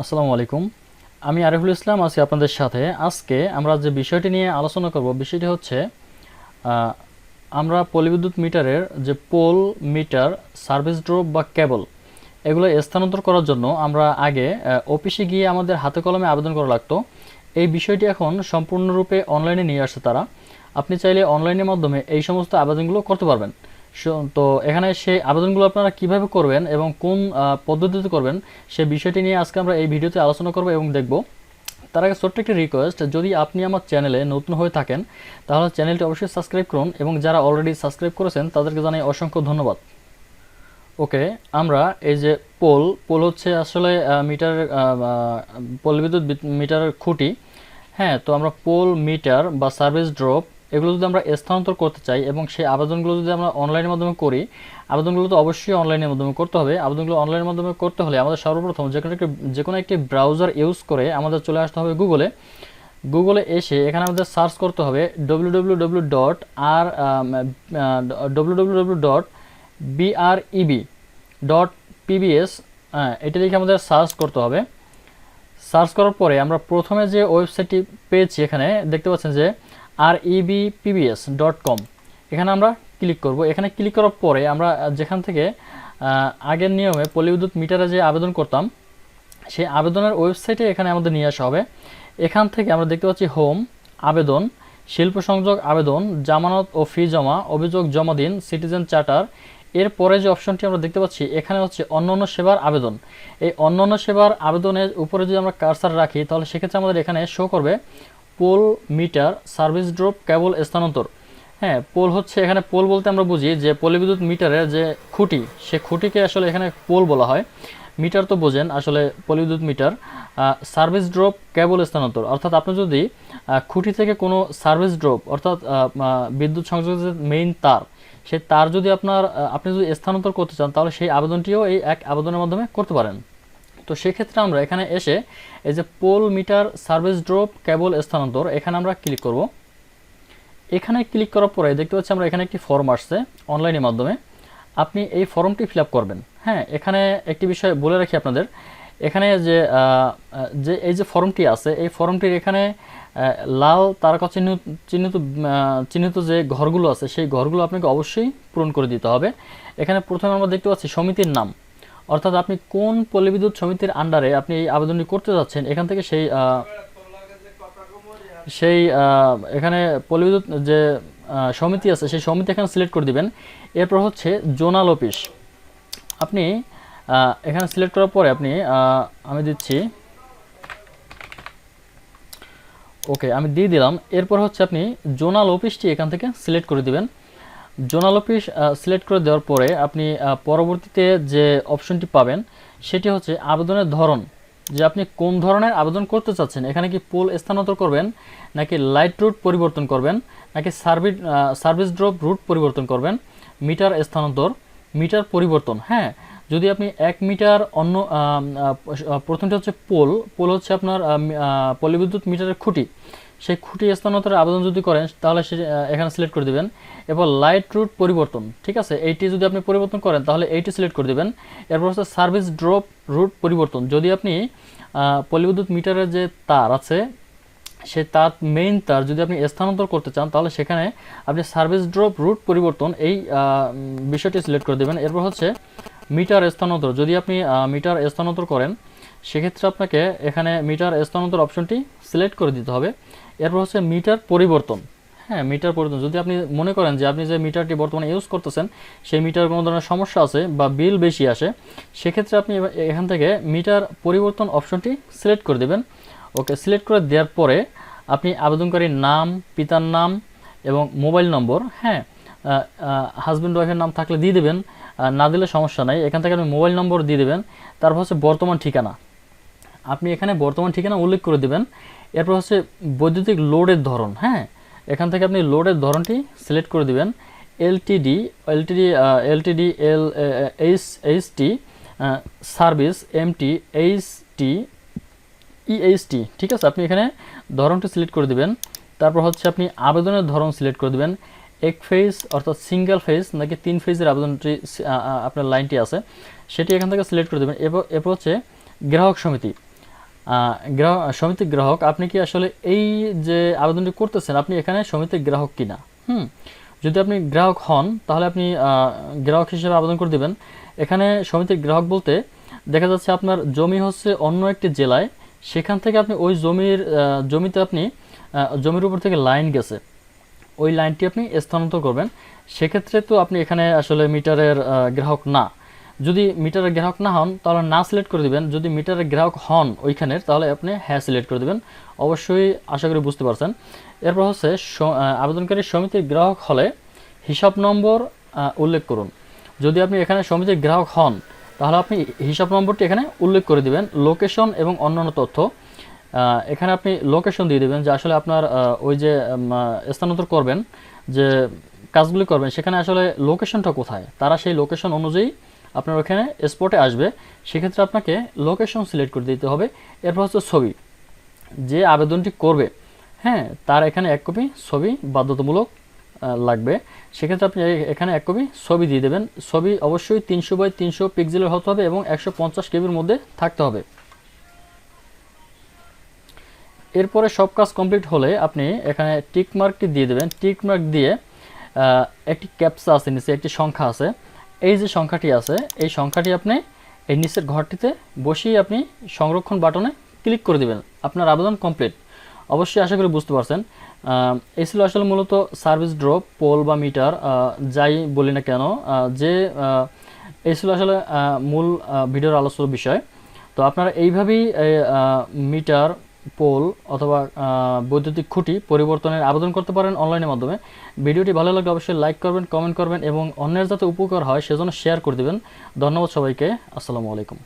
আসসালামু আলাইকুম। আমি আরিফুল ইসলাম, আছি আপনাদের সাথে। আজকে আমরা যে বিষয়টি নিয়ে আলোচনা করব, বিষয়টি হচ্ছে আমরা পলিবিদ্যুৎ মিটারের যে পোল, মিটার, সার্ভিস ড্রপ বা কেবল, এগুলো স্থানান্তর করার জন্য আমরা আগে অফিসে গিয়ে আমাদের হাতে কলমে আবেদন করা লাগতো। এই বিষয়টি এখন সম্পূর্ণরূপে অনলাইনে নিয়ে আসছে তারা। আপনি চাইলে অনলাইনের মাধ্যমে এই সমস্ত আবেদনগুলো করতে পারবেন। তো এখানে সেই আবেদনগুলো আপনারা কীভাবে করবেন এবং কোন পদ্ধতিতে করবেন সেই বিষয়টি নিয়ে আজকে আমরা এই ভিডিওতে আলোচনা করব এবং দেখব। তার আগে ছোট্ট একটি রিকোয়েস্ট যদি আপনি আমার চ্যানেলে নতুন হয়ে থাকেন, তাহলে চ্যানেলটি অবশ্যই সাবস্ক্রাইব করুন এবং যারা অলরেডি সাবস্ক্রাইব করেছেন, তাদেরকে জানাই অসংখ্য ধন্যবাদ। ওকে, আমরা এই যে পোল পোল হচ্ছে আসলে মিটার পোল বিদ্যুৎ মিটারের খুঁটি। হ্যাঁ তো আমরা পোল, মিটার বা সার্ভিস ড্রপ এগুলো যদি আমরা স্থানান্তর করতে চাই এবং সেই আবেদনগুলো যদি আমরা অনলাইনের মাধ্যমে করি, আবেদনগুলো তো অবশ্যই অনলাইনের মাধ্যমে করতে হবে। আবেদনগুলো অনলাইনের মাধ্যমে করতে হলে আমাদের সর্বপ্রথম যে কোনো একটি, যে কোনো একটি ব্রাউজার ইউজ করে আমাদের চলে আসতে হবে গুগলে গুগলে এসে এখানে আমাদের সার্চ করতে হবে W W W dot R W dot BREB dot PBS এটা লিখে আমাদের সার্চ করতে হবে। সার্চ করার পরে আমরা প্রথমে যে ওয়েবসাইটটি পেয়েছি এখানে, দেখতে পাচ্ছেন যে আর ইবি পিবিএস ডট কম এখানে আমরা ক্লিক করব। এখানে ক্লিক করার পরে আমরা যেখান থেকে আগের নিয়মে পলিবিদ্যুৎ মিটারে যে আবেদন করতাম, সেই আবেদনের ওয়েবসাইটে এখানে আমাদের নিয়ে আসা হবে। এখান থেকে আমরা দেখতে পাচ্ছি হোম আবেদন শিল্প সংযোগ আবেদন, জামানত ও ফি জমা, অভিযোগ জমা দিন সিটিজেন চার্টার এর পরে যে অপশনটি আমরা দেখতে পাচ্ছি, এখানে হচ্ছে অন্যান্য সেবার আবেদন। এই অন্যান্য সেবার আবেদনের উপরে যদি আমরা কারসার রাখি, তাহলে সেক্ষেত্রে আমাদের এখানে শো করবে pole meter, service drop, cable স্থানান্তর। হ্যাঁ পোল হচ্ছে এখানে পোল বলতে আমরা বুঝি যে পলিবিদ্যুৎ মিটারের যে খুঁটি, সে খুঁটিকে আসলে এখানে পোল বলা হয়। মিটার তো বোঝেন আসলে পলিবিদ্যুৎ মিটার সার্ভিস ড্রপ, কেবল স্থানান্তর। অর্থাৎ আপনি যদি খুঁটি থেকে কোনো সার্ভিস ড্রপ, অর্থাৎ বিদ্যুৎ সংযোগের যে মেইন তার সেই তার যদি আপনার আপনি যদি স্থানান্তর করতে চান, তাহলে সেই আবেদনটিও এই এক আবেদনের মাধ্যমে করতে পারেন। তো সেক্ষেত্রে আমরা এখানে এসে এই যে pole meter service drop cable স্থানান্তর, এখানে আমরা ক্লিক করব। এখানে ক্লিক করার পরে দেখতে পাচ্ছি আমরা এখানে একটি ফর্ম আসছে অনলাইনের মাধ্যমে। আপনি এই ফর্মটি ফিল করবেন। হ্যাঁ এখানে একটি বিষয় বলে রাখি আপনাদের। এখানে যে যে এই যে ফর্মটি আছে, এই ফর্মটির এখানে লাল তারকা চিহ্নিত চিহ্নিত চিহ্নিত যে ঘরগুলো আছে, সেই ঘরগুলো আপনাকে অবশ্যই পূরণ করে দিতে হবে। এখানে প্রথমে আমরা দেখতে পাচ্ছি সমিতির নাম। অর্থাৎ আপনি কোন পল্লীবিদ্যুৎ সমিতির আন্ডারে আপনি এই আবেদনটি করতে যাচ্ছেন, এখান থেকে সেই সেই এখানে পল্লীবিদ্যুৎ যে সমিতি আছে, সেই সমিতি এখানে সিলেক্ট করে দিবেন। এরপর হচ্ছে জোনাল অফিস। আপনি এখানে সিলেক্ট করার পরে আপনি আমি দিচ্ছি, ওকে, আমি দিয়ে দিলাম। এরপর হচ্ছে আপনি জোনাল অফিসটি এখান থেকে সিলেক্ট করে দিবেন। জোনাল অফিস সিলেক্ট করে দেওয়ার পরে আপনি পরবর্তীতে যে অপশনটি পাবেন, সেটি হচ্ছে আবেদনের ধরন। যে আপনি কোন ধরনের আবেদন করতে চাচ্ছেন, এখানে কি পোল স্থানান্তর করবেন, নাকি লাইট রুট পরিবর্তন করবেন, নাকি সার্ভিস সার্ভিস ড্রপ রুট পরিবর্তন করবেন মিটার স্থানান্তর মিটার পরিবর্তন হ্যাঁ? যদি আপনি এক মিটার অন্য প্রথমটি হচ্ছে পোল পোল হচ্ছে আপনার পলিবিদ্যুৎ মিটারের খুঁটি। সেই খুঁটি স্থানান্তরের আবেদন যদি করেন, তাহলে সে এখানে সিলেক্ট করে দিবেন। এরপর লাইট রুট পরিবর্তন, ঠিক আছে? এইটি যদি আপনি পরিবর্তন করেন, তাহলে এইটি সিলেক্ট করে দিবেন। এরপর হচ্ছে সার্ভিস ড্রপ রুট পরিবর্তন। যদি আপনি পলিবিদ্যুৎ মিটারের যে তার আছে, সে তার মেইন তার যদি আপনি স্থানান্তর করতে চান, তাহলে সেখানে আপনি সার্ভিস ড্রপ রুট পরিবর্তন এই বিষয়টি সিলেক্ট করে দেবেন। এরপর হচ্ছে মিটার স্থানান্তর। যদি আপনি মিটার স্থানান্তর করেন সেক্ষেত্রে আপনাকে এখানে মিটার স্থানান্তর অপশনটি সিলেক্ট করে দিতে হবে। এরপর হচ্ছে মিটার পরিবর্তন। হ্যাঁ মিটার পরিবর্তন। যদি আপনি মনে করেন যে আপনি যে মিটারটি বর্তমানে ইউজ করতেছেন, সেই মিটার কোনো ধরনের সমস্যা আছে বা বিল বেশি আসে, সেক্ষেত্রে আপনি এখান থেকে মিটার পরিবর্তন অপশনটি সিলেক্ট করে দেবেন। ওকে সিলেক্ট করে দেওয়ার পরে আপনি আবেদনকারীর নাম, পিতার নাম এবং মোবাইল নম্বর হ্যাঁ হাজব্যান্ড ওয়াইফের নাম থাকলে দিয়ে দেবেন। না দিলে সমস্যা নাই। এখান থেকে আপনি মোবাইল নম্বর দিয়ে দেবেন। তারপর হচ্ছে বর্তমান ঠিকানা। আপনি এখানে বর্তমান ঠিকানা উল্লেখ করে দেবেন। এরপর হচ্ছে বৈদ্যুতিক লোডের ধরন হ্যাঁ? এখান থেকে আপনি লোডের ধরনটি সিলেক্ট করে দিবেন। LTD LTD LTD, L H H T service, MT H T EHT, ঠিক আছে? আপনি এখানে ধরনটি সিলেক্ট করে দিবেন। তারপর হচ্ছে আপনি আবেদনের ধরন সিলেক্ট করে দিবেন। এক ফেজ অর্থাৎ সিঙ্গেল ফেজ নাকি তিন ফেজের আবেদনটি আপনার লাইনটি আছে, সেটি এখান থেকে সিলেক্ট করে দেবেন। এরপর এরপর হচ্ছে গ্রাহক সমিতি। গ্রাহক সমিতির গ্রাহক, আপনি কি আসলে এই যে আবেদনটি করতেছেন, আপনি এখানে সমিতির গ্রাহক কিনা? হুম, যদি আপনি গ্রাহক হন, তাহলে আপনি গ্রাহক হিসেবে আবেদন করে দিবেন। এখানে সমিতির গ্রাহক বলতে দেখা যাচ্ছে আপনার জমি হচ্ছে অন্য একটি জেলায়, সেখান থেকে আপনি ওই জমির জমিতে আপনি জমির উপর থেকে লাইন গেছে। ওই লাইনটি আপনি স্থানান্তর করবেন। সেক্ষেত্রে তো আপনি এখানে আসলে মিটারের গ্রাহক না। যদি মিটারের গ্রাহক না হন, তাহলে না সিলেক্ট করে দিবেন। যদি মিটারের গ্রাহক হন ওইখানের, তাহলে আপনি হ্যাঁ সিলেক্ট করে দিবেন। অবশ্যই আশা করি বুঝতে পারছেন। এরপর হচ্ছে আবেদনকারী সমিতির গ্রাহক হলে হিসাব নম্বর উল্লেখ করুন। যদি আপনি এখানে সমিতির গ্রাহক হন, তাহলে আপনি হিসাব নম্বরটি এখানে উল্লেখ করে দিবেন। লোকেশন এবং অন্যান্য তথ্য। এখানে আপনি লোকেশন দিয়ে দেবেন যে আসলে আপনার ওই যে স্থানান্তর করবেন, যে কাজগুলি করবেন, সেখানে আসলে লোকেশনটা কোথায়? তারা সেই লোকেশন অনুযায়ী আপনার ওখানে স্পটে আসবে, সেক্ষেত্রে আপনাকে লোকেশন সিলেক্ট করে দিতে হবে। এরপর হচ্ছে ছবি, যে আবেদনটি করবে হ্যাঁ তার এখানে এক কপি ছবি বাধ্যতামূলক লাগবে। সেক্ষেত্রে আপনি এখানে এক কপি ছবি দিয়ে দেবেন। ছবি অবশ্যই তিনশো বাই তিনশো পিক্সেলের হতে হবে এবং একশো পঞ্চাশ কেবির মধ্যে থাকতে হবে। এরপরে সব কাজ কমপ্লিট হলে আপনি এখানে টিক মার্কটি দিয়ে দেবেন। টিক মার্ক দিয়ে একটি ক্যাপসা আছে নিচে, একটি সংখ্যা আছে। এই যে সংখ্যাটি আছে এই সংখ্যাটি আপনি এই নিচের ঘরটিতে বসিয়ে আপনি সংরক্ষণ বাটনে ক্লিক করে দিবেন। আপনার আবেদন কমপ্লিট। অবশ্যই আশা করি বুঝতে পারছেন। এই ছিল আসলে মূলত সার্ভিস ড্রপ পোল বা মিটার যাই বলি না কেন যে এই ছিল আসলে মূল ভিডিওর আলোচনার বিষয়। তো আপনারা এইভাবেই এই, মিটার পোল অথবা বৈদ্যুতিক খুঁটি পরিবর্তনের আবেদন করতে পারেন অনলাইনের মাধ্যমে। ভিডিওটি ভালো লাগলে অবশ্যই লাইক করবেন, কমেন্ট করবেন এবং অন্যের যাতে উপকার হয় সেজন্য শেয়ার করে দেবেন। ধন্যবাদ সবাইকে। আসসালামু আলাইকুম।